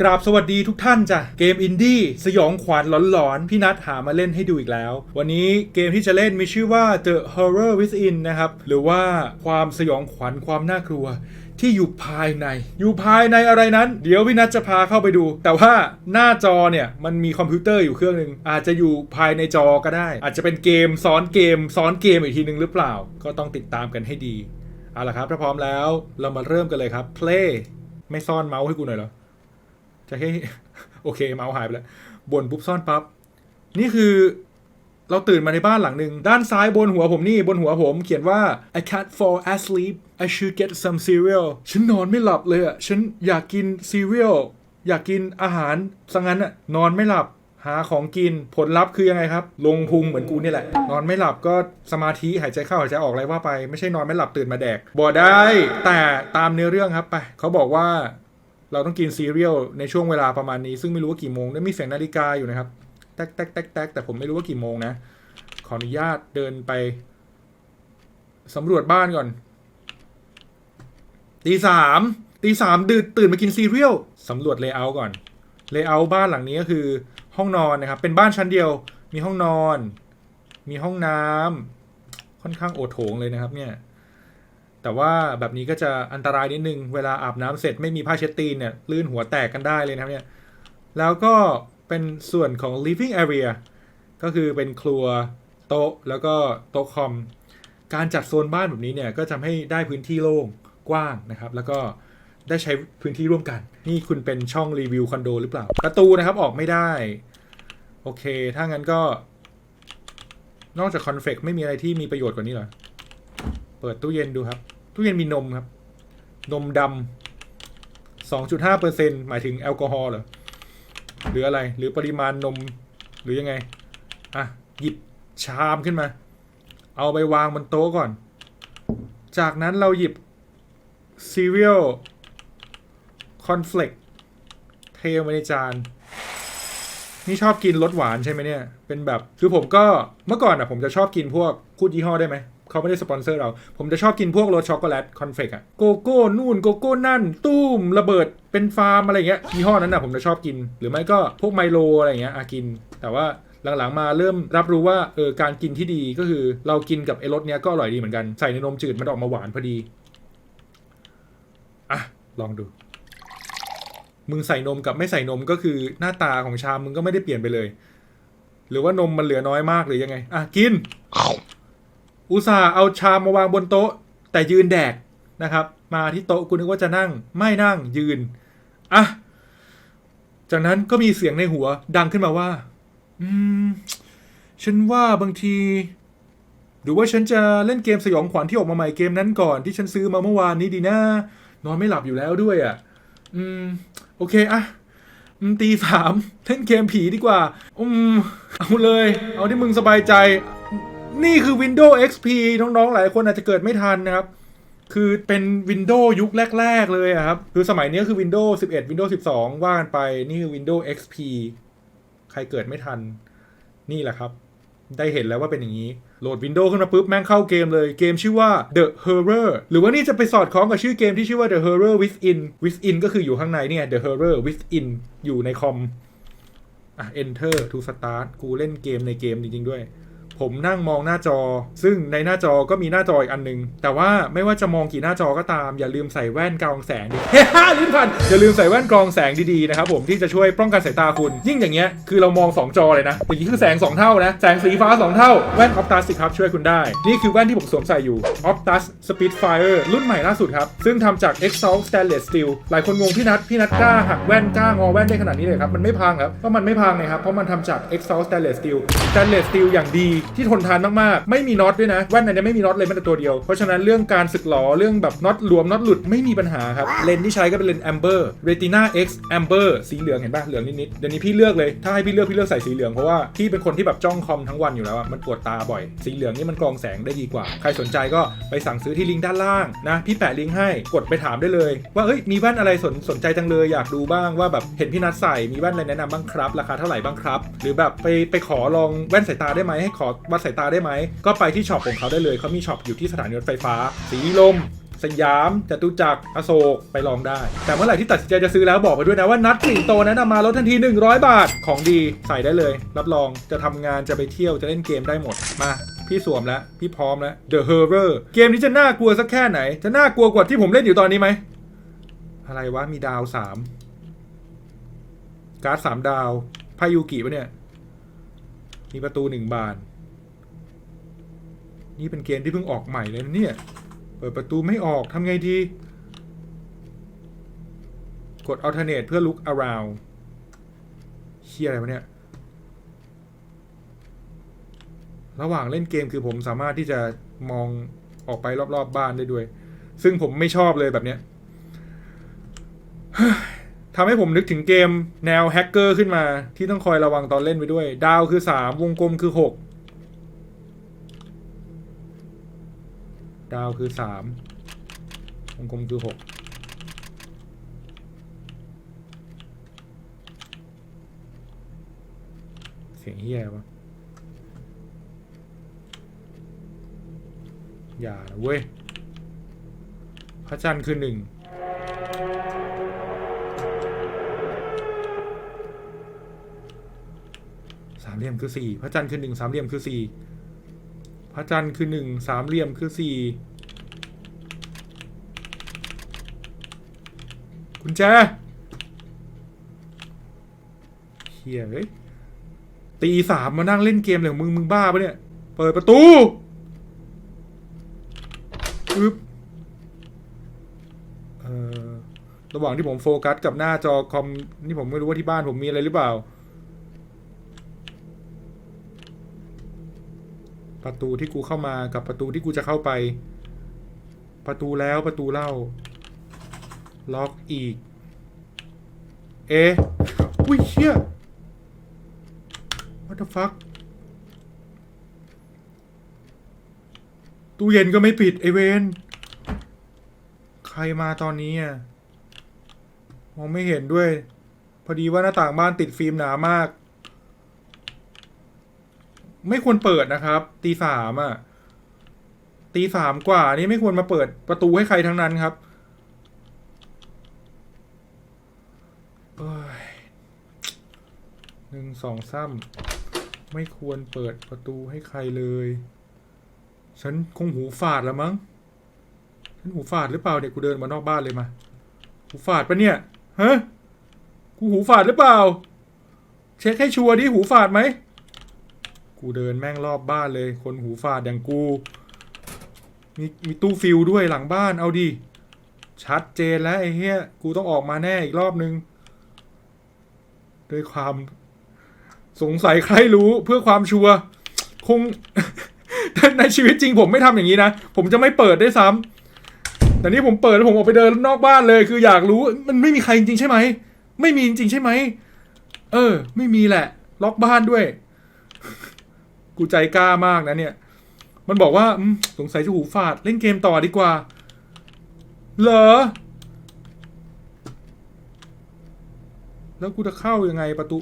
กราบสวัสดีทุกท่านจ้ะ เกมอินดี้สยองขวัญหลอนๆ พี่นัทหามาเล่นให้ดูอีกแล้ว วันนี้เกมที่จะเล่นมีชื่อว่า The Horror Within นะครับ หรือว่าความสยองขวัญความน่ากลัว ที่อยู่ภายใน อยู่ภายในอะไรนั้น เดี๋ยวพี่นัทจะพาเข้าไปดู แต่ว่าหน้าจอเนี่ยมันมีคอมพิวเตอร์อยู่เครื่องหนึ่งอาจจะอยู่ภายในจอก็ได้ อาจจะเป็นเกมซ้อนเกม ซ้อนเกมอีกทีหนึ่งหรือเปล่า ก็ต้องติดตามกันให้ดีเอาละครับถ้าพร้อมแล้วเรามาเริ่มกันเลยครับ play ไม่ซ่อนเมาส์ให้กูหน่อยเหรอ จะให้โอเคเมาส์หายไปแล้วบ่นปุ๊บซ่อนปั๊บนี่คือเราตื่นมาในบ้านหลังหนึ่งด้านซ้ายบนหัวผมนี่บนหัวผมเขียนว่า I can't fall asleep I should get some cereal ฉันนอนไม่หลับเลยอะ ฉันอยากกิน cereal อยากกินอาหารสังั้นอะนอนไม่หลับหาของกินผลลัพธ์คือยังไงครับ ลงพุงเหมือนกูนี่แหละ นอนไม่หลับก็สมาธิหายใจเข้าหายใจออกอะไรว่าไป ไม่ใช่นอนไม่หลับตื่นมาแดกบอกได้ แต่ตามเนื้อเรื่องครับไปเขาบอกว่า เราต้องกินซีเรียลในช่วงเวลาประมาณนี้ ซึ่งไม่รู้ว่ากี่โมงได้มีเสียงนาฬิกาอยู่นะครับแตกแตกแตกแตกแต่ผมไม่รู้ว่ากี่โมงนะ ขออนุญาตเดินไปสำรวจบ้านก่อนตีสามตีสามตื่นตื่นมากินซีเรียลสำรวจเลเยอร์ก่อนเลเยอร์บ้านหลังนี้ก็คือห้องนอนนะครับ เป็นบ้านชั้นเดียว มีห้องนอน มีห้องน้ำค่อนข้างโอโถงเลยนะครับ เนี่ย แต่ว่าแบบนี้ก็จะอันตรายนิดนึง เวลาอาบน้ำเสร็จไม่มีผ้าเช็ดตีนเนี่ยลื่นหัวแตกกันได้เลยนะครับเนี่ย แล้วก็เป็นส่วนของ living area ก็คือเป็นครัวโต๊ะแล้วก็โต๊ะคอม การจัดโซนบ้านแบบนี้เนี่ยก็จะให้ได้พื้นที่โล่งกว้างนะครับ แล้วก็ได้ใช้พื้นที่ร่วมกัน นี่คุณเป็นช่องรีวิวคอนโดหรือเปล่า ประตูนะครับออกไม่ได้ โอเค ถ้างั้นก็ นอกจากคอนเฟกไม่มีอะไรที่มีประโยชน์กว่านี้หรอ เปิดตู้เย็นดูครับ ตู้เย็นมีนมครับ นมดำ2.5เปอร์เซ็นหมายถึงแอลกอฮอล์เหรอ หรืออะไร หรือปริมาณนม หรือยังไง อะ หยิบชามขึ้นมา เอาไปวางบนโต๊ะก่อน จากนั้นเราหยิบซีเรียลคอนเฟลกเทลงไปในจาน นี่ชอบกินรสหวานใช่ไหมเนี่ย เป็นแบบ คือผมก็เมื่อก่อนอะผมจะชอบกินพวกพูดยี่ห้อได้ไหม เขาไม่ได้สปอนเซอร์เรา ผมจะชอบกินพวกรสช็อกโกแลตคอนเฟกอะโกโก้นู่นโกโก้นั่นตุ้มระเบิดเป็นฟาร์มอะไรเงี้ยยี่ห้อนั้นอะผมจะชอบกิน หรือไม่ก็พวกไมโลอะไรเงี้ยอากิน แต่ว่าหลังๆมาเริ่มรับรู้ว่าเออการกินที่ดีก็คือเรากินกับไอ้รสเนี้ยก็อร่อยดีเหมือนกันใส่ในนมจืดมันออกมาหวานพอดีอะลองดู มึงใส่นมกับไม่ใส่นมก็คือหน้าตาของชามมึงก็ไม่ได้เปลี่ยนไปเลย หรือว่านมมันเหลือน้อยมากหรือยังไง อะกิน อุตส่าห์เอาชามมาวางบนโต๊ะ แต่ยืนแดกนะครับ มาที่โต๊ะกูนึกว่าจะนั่ง ไม่นั่งยืนอะจากนั้นก็มีเสียงในหัวดังขึ้นมาว่า อืม ฉันว่าบางที หรือว่าฉันจะเล่นเกมสยองขวัญที่ออกมาใหม่เกมนั้นก่อนที่ฉันซื้อมาเมื่อวานนี้ดีนะนอนไม่หลับอยู่แล้วด้วยอะ อืม โอเคอะตีสามเล่นเกมผีดีกว่า อืม เอาเลย เอาที่มึงสบายใจ นี่คือ Windows XP น้องๆ หลายคนอาจจะเกิดไม่ทันนะครับ คือเป็น Windows ยุคแรก ๆ เลยอะครับ คือสมัยนี้คือ Windows 11 Windows 12 ว่ากันไป นี่คือ Windows XP ใครเกิดไม่ทัน นี่แหละครับ ได้เห็นแล้วว่าเป็นอย่างนี้ โหลด Windows ขึ้นมาปุ๊บ แม่งเข้าเกมเลย เกมชื่อว่า The Horror หรือว่านี่จะไปสอดคล้องกับชื่อเกมที่ชื่อว่า The Horror Within Within ก็คืออยู่ข้างในเนี่ย The Horror Within อยู่ในคอมอะ Enter to start กูเล่นเกมในเกมจริงๆด้วย ผมนั่งมองหน้าจอ ซึ่งในหน้าจอก็มีหน้าจออีกอันหนึง แต่ว่าไม่ว่าจะมองกี่หน้าจอก็ตาม อย่าลืมใส่แว่นกรองแสงดิเฮ้ยลิ้นพันอย่าลืมใส่แว่นกรองแสงดีๆนะครับผมที่จะช่วยป้องกันสายตาคุณ ยิ่งอย่างเงี้ยคือเรามอง 2 จอเลยนะอย่างนี้คือแสง 2 เท่านะ แสงสีฟ้า 2 เท่า แว่น Optus สิครับช่วยคุณได้ นี่คือแว่นที่ผมสวมใส่อยู่ Optus Spitfire รุ่นใหม่ล่าสุดครับ ซึ่งทำจาก Exalt Stainless Steel หลายคนงงพี่นัทพี่นัทกล้าหักแว่นกล้างอแว่นได้ขนาดนี้เลยครับมันไม่พังครับเพราะมันไม่พังนะครับเพราะมันทำจาก Exalt Stainless Steel Stainless Steel อย่างดีที่ทนทานมากๆ ไม่มีน็อตด้วยนะแว่นอันนี้ไม่มีน็อตเลยแม้แต่ตัวเดียว เพราะฉะนั้นเรื่องการสึกหลอเรื่องแบบน็อตรวมน็อตหลุดไม่มีปัญหาครับ เลนที่ใช้ก็เป็นเลนส์ Amber Retina X Amber สีเหลืองเห็นป่ะเหลืองนิดๆเดี๋ยวนี้พี่เลือกเลยถ้าให้พี่เลือกพี่เลือกใส่สีเหลืองเพราะว่าพี่เป็นคนที่แบบจ้องคอมทั้งวันอยู่แล้วมันปวดตาบ่อย สีเหลืองนี่มันกรองแสงได้ดีกว่า ใครสนใจก็ไปสั่งซื้อที่ลิงก์ด้านล่างนะพี่แปะลิงก์ให้กดไปถามได้เลย ว่าเอ้ยมีแว่นอะไรสนสนใจจังเลยอยากดูบ้างว่าแบบเห็นพี่นัทใส่มีแว่นอะไรแนะนำบ้างครับ ราคาเท่าไหร่บ้างครับ หรือแบบไปไปขอลองแว่นสายตาได้ไหมให้ขอวัดสายตาได้ไหม ก็ไปที่ช็อปของเขาได้เลยเขามีช็อปอยู่ที่สถานีรถไฟฟ้า สีลม สยามจตุจักรอโศกไปลองได้ แต่เมื่อไหร่ที่ตัดสินใจจะซื้อแล้วบอกไปด้วยนะว่านัดสิงโตนั้นมาลดทันที 100 บาทของดีใส่ได้เลย รับรองจะทำงานจะไปเที่ยวจะเล่นเกมได้หมดมาพี่สวมแล้ว พี่พร้อมแล้ว The Horror เกมนี้จะน่ากลัวสักแค่ไหน จะน่ากลัวกว่าที่ผมเล่นอยู่ตอนนี้ไหม อะไรวะ มีดาวสามการ์ดสามดาวพายุกิปะเนี่ย มีประตูหนึ่งบาน นี่เป็นเกมที่เพิ่งออกใหม่เลยนะเนี่ย เปิดประตูไม่ออกทำไงดี กด alternate เพื่อ look around เฮียอะไรวะเนี่ย ระหว่างเล่นเกมคือผมสามารถที่จะมองออกไปรอบๆบบ้านได้ด้วย ซึ่งผมไม่ชอบเลยแบบเนี้ยทำให้ผมนึกถึงเกมแนวแฮกเกอร์ขึ้นมาที่ต้องคอยระวังตอนเล่นไปด้วย ดาวคือ 3 วงกลมคือ 6 ดาวคือ3วงกลมคือ6เสียงเฮียวะอย่านะเว้ย พระจันทร์คือหนึ่งสามเหลี่ยมคือสี่พระจันทร์คือหนึ่งสามเหลี่ยมคือสี่ พระจันทร์คือหนึ่งสามเหลี่ยมคือสี่กุญแจเฮียเฮ้ยตีสามมานั่งเล่นเกมเลยของมึงมึงบ้าปะเนี่ย เปิดประตูอึ๊บเอ่อระหว่างที่ผมโฟกัสกับหน้าจอคอมนี่ผมไม่รู้ว่าที่บ้านผมมีอะไรหรือเปล่า ประตูที่กูเข้ามากับประตูที่กูจะเข้าไป ประตูแล้วประตูเล่า ล็อกอีก เอ๊ะอุ้ยเชี่ย what the fuck ตู้เย็นก็ไม่ปิดไอเวนใครมาตอนนี้อะมองไม่เห็นด้วย พอดีว่าหน้าต่างบ้านติดฟิล์มหนามาก ไม่ควรเปิดนะครับ ตีสามอะ ตีสามกว่า นี่ไม่ควรมาเปิดประตูให้ใครทั้งนั้นครับหนึ่งสองซ้ำไม่ควรเปิดประตูให้ใครเลย ฉันคงหูฝาดแล้วมั้ง ฉันหูฝาดหรือเปล่าเด็กกูเดินมานอกบ้านเลยมา หูฝาดปะเนี่ยฮะกูหูฝาดหรือเปล่า เช็คให้ชัวร์ดิหูฝาดไหม กูเดินแม่งรอบบ้านเลย คนหูฝาดอย่างกู มีมีตู้ฟิลด้วยหลังบ้านเอาดิ ชัดเจนแล้วไอ้เหี้ย กูต้องออกมาแน่อีกรอบนึง ด้วยความสงสัยใครรู้เพื่อความชัวร์คง ในชีวิตจริงผมไม่ทำอย่างนี้นะ ผมจะไม่เปิดได้วยซ้ำแต่นี่ผมเปิดแล้วผมออกไปเดินนอกบ้านเลย คืออยากรู้มันไม่มีใครจริงใช่ไหม ไม่มีจริงใช่ไหม เออ ไม่มีแหละ ล็อกบ้านด้วย กูใจกล้ามากนะเนี่ย มันบอกว่าสงสัยจะหูฝาด เล่นเกมต่อดีกว่า เหรอ แล้วกูจะเข้ายังไงประตู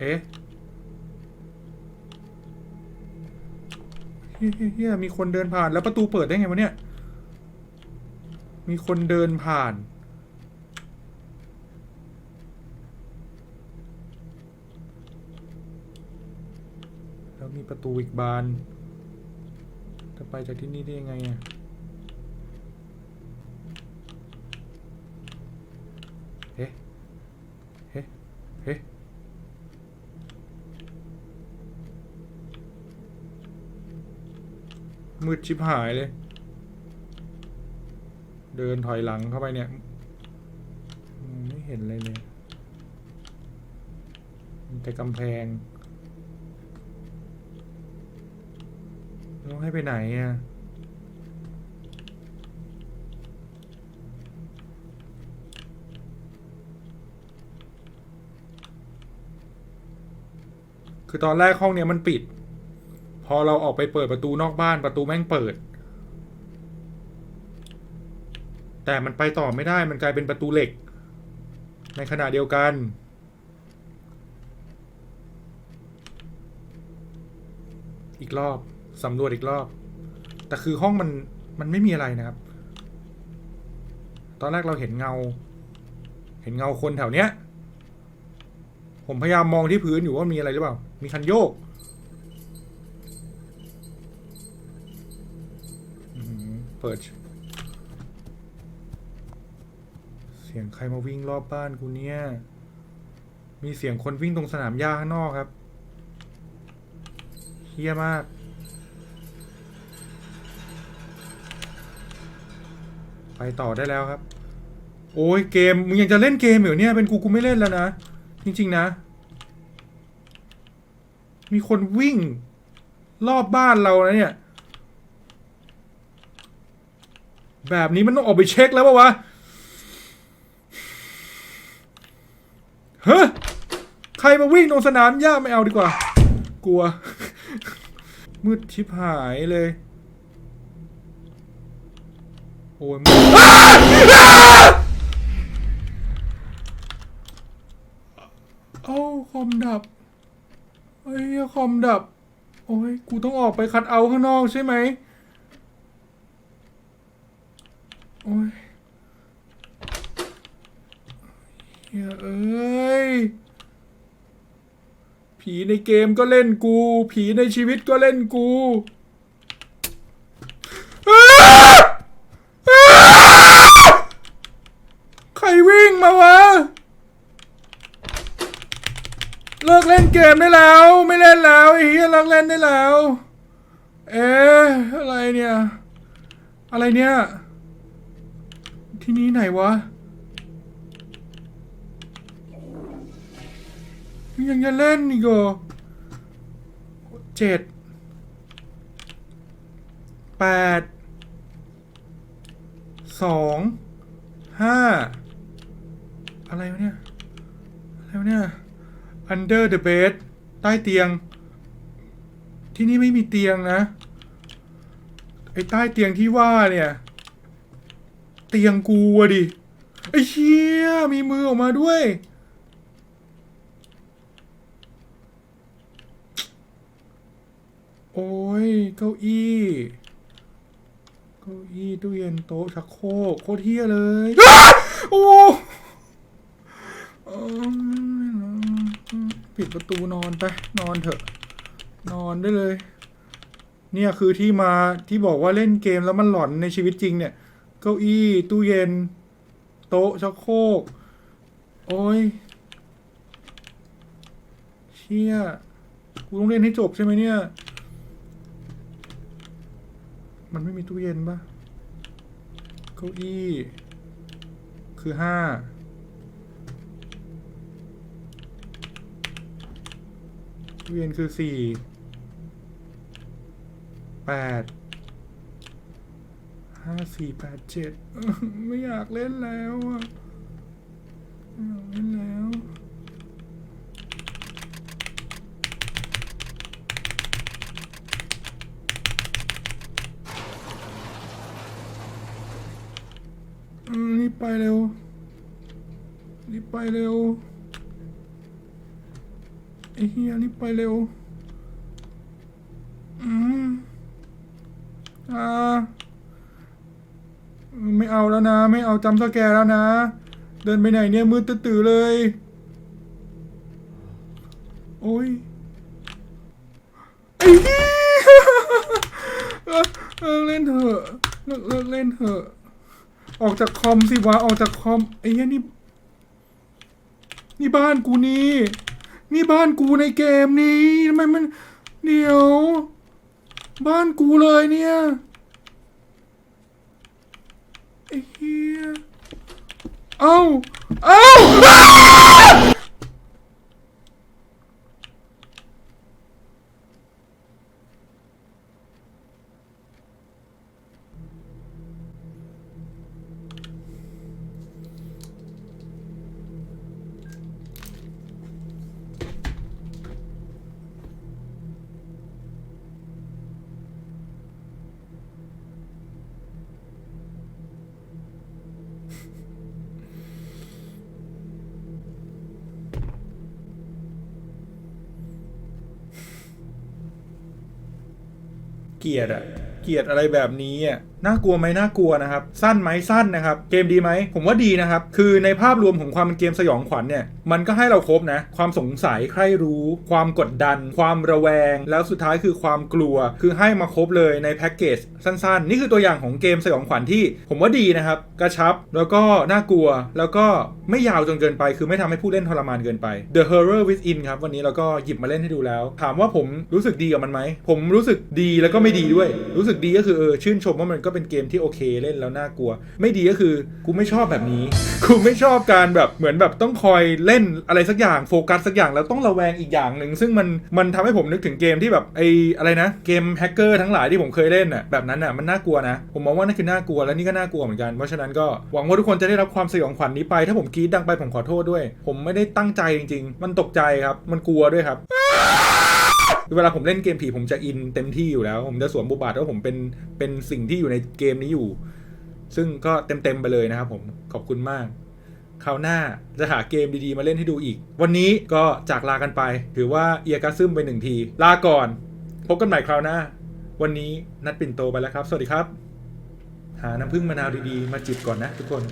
เอ๊ะเฮียมีคนเดินผ่านแล้วประตูเปิดได้ไงวะเนี่ย มีคนเดินผ่าน แล้วมีประตูอีกบาน จะไปจากที่นี่ได้ยังไงอะเฮ้เฮ้เฮ้มืดชิบหายเลย เดินถอยหลังเข้าไปเนี่ย ไม่เห็นเลยเลยมีแต่กำแพง แล้วให้ไปไหนอะคือตอนแรกห้องเนี้ยมันปิด พอเราออกไปเปิดประตูนอกบ้านประตูแม่งเปิด แต่มันไปต่อไม่ได้มันกลายเป็นประตูเหล็ก ในขณะเดียวกันอีกรอบ สำรวจอีกรอบ แต่คือห้องมันมันไม่มีอะไรนะครับ ตอนแรกเราเห็นเงา เห็นเงาคนแถวเนี้ย ผมพยายามมองที่พื้นอยู่ว่ามีอะไรหรือเปล่า มีคันโยกเปิด เสียงใครมาวิ่งรอบบ้านกูเนี่ย มีเสียงคนวิ่งตรงสนามหญ้าข้างนอกครับเฮี้ยมาก ไปต่อได้แล้วครับ โอ้ยเกม มึงยังจะเล่นเกมอยู่เนี่ย เป็นกูกูไม่เล่นแล้วนะ จริง ๆ นะ มีคนวิ่ง รอบบ้านเรานะเนี่ย แบบนี้มันต้องออกไปเช็คแล้วปะวะเฮ้ใครมาวิ่งตรงสนามหญ้าไม่เอาดีกว่า กลัว มืดชิบหายเลย โอ้ยมดเอ้าคอมดับเฮ้ยคอมดับ โอ้ย กูต้องออกไปคัดเอาข้างนอกใช่ไหมโอ้ยเฮ้ยเอ้ย ผีในเกมก็เล่นกู ผีในชีวิตก็เล่นกูอ้าอ้าใครวิ่งมาวะ เลิกเล่นเกม ได้แล้ว ไม่เล่นแล้วไอ้เหี้ยเลิกเล่นได้แล้ว เอ๊ะอะไรเนี่ย อะไรเนี่ย ที่นี้ไหนวะยังจะเล่นอีกเหรอเจ็ดแปดสองห้าอะไรวะเนี่ย อะไรวะเนี่ย under the bed ใต้เตียง ที่นี่ไม่มีเตียงนะ ไอ้ใต้เตียงที่ว่าเนี่ย เตียงกูอะดิ ไอ้เชี่ยมีมือออกมาด้วย โอ้ย เก้าอี้เก้าอี้ตู้เย็นโต๊ะชักโครกโคตรเที่ยเลย โอ้เอิ่ม ปิดประตูนอนไปนอนเถอะ นอนได้เลย เนี่ยคือที่มาที่บอกว่าเล่นเกมแล้วมันหลอนในชีวิตจริงเนี่ย เก้าอี้ตู้เย็น โต๊ะชักโครกโอ้ยเชี่ยกูต้องเล่นให้จบใช่ไหมเนี่ย มันไม่มีตู้เย็นปะเก้าอี้ คือห้า ตู้เย็นคือสี่แปดห้าสี่แปดเจ็ดไม่อยากเล่นแล้วอะไม่อยากเล่นแล้วรีบไปเร็วรีบไปเร็ว อ้เฮียรีบไปเร็ว อืมอ่า ไม่เอาแล้วนะ ไม่เอาจำสแกแล้วนะ เดินไปไหนเนี่ยมืดตื่อๆเลย โอ้ยไอ้นี่เลิกเล่นเถอะเลิกเลิกเล่นเถอะออกจากคอมสิวะออกจากคอมไอ้เหี้ยนี่นี่บ้านกูนี่ นี่บ้านกูในเกมนี้ทำไมมันเดี๋ยว บ้านกูเลยเนี่ยไอ้เหี้ยเอ้าเอ้า เกลียดอะเกลียดอะไรแบบนี้อะน่ากลัวไหมน่ากลัวนะครับ สั้นไหมสั้นนะครับ เกมดีไหมผมว่าดีนะครับ คือในภาพรวมของความเป็นเกมสยองขวัญเนี่ย มันก็ให้เราครบนะ ความสงสัยใครรู้ ความกดดัน ความระแวง แล้วสุดท้ายคือความกลัว คือให้มาครบเลยในแพ็กเกจสั้นๆ นี่คือตัวอย่างของเกมสยองขวัญที่ ผมว่าดีนะครับ กระชับ แล้วก็น่ากลัว แล้วก็ไม่ยาวจนเกินไป คือไม่ทำให้ผู้เล่นทรมานเกินไป The Horror Within ครับ วันนี้เราก็หยิบมาเล่นให้ดูแล้ว ถามว่าผมรู้สึกดีกับมันไหม ผมรู้สึกดีแล้วก็ไม่ดีด้วย รู้สึกดีก็คือเออชื่นชมว่ามันก็เป็นเกมที่โอเคเล่นแล้วน่ากลัว ไม่ดีก็คือกูไม่ชอบแบบนี้ กูไม่ชอบการแบบเหมือนแบบต้องคอยเล่นอะไรสักอย่างโฟกัสสักอย่างแล้วต้องระแวงอีกอย่างหนึ่งซึ่งมันมันทำให้ผมนึกถึงเกมที่แบบไออะไรนะ เกมแฮกเกอร์ทั้งหลายที่ผมเคยเล่นน่ะแบบนั้นน่ะมันน่ากลัวนะ ผมมองว่านั่นคือน่ากลัวและนี่ก็น่ากลัวเหมือนกันเพราะฉะนั้นก็หวังว่าทุกคนจะได้รับความสยองขวัญนี้ไป ถ้าผมกรีดดังไปผมขอโทษด้วย ผมไม่ได้ตั้งใจจริง ๆ มันตกใจครับมันกลัวด้วยครับ เวลาผมเล่นเกมผีผมจะอินเต็มที่อยู่แล้ว ผมจะสวมบทบาทว่าผมเป็นเป็นสิ่งที่อยู่ในเกมนี้อยู่ ซึ่งก็เต็มๆไปเลยนะครับผมขอบคุณมากคราวหน้าจะหาเกมดีๆมาเล่นให้ดูอีก วันนี้ก็จากลากันไป ถือว่าเอียกาซึมไปหนึ่งที ลาก่อน พบกันใหม่คราวหน้า วันนี้นัดปิ่นโตไปแล้วครับ สวัสดีครับ หาน้ำผึ้งมะนาวดีๆ มาจิบก่อนนะทุกคน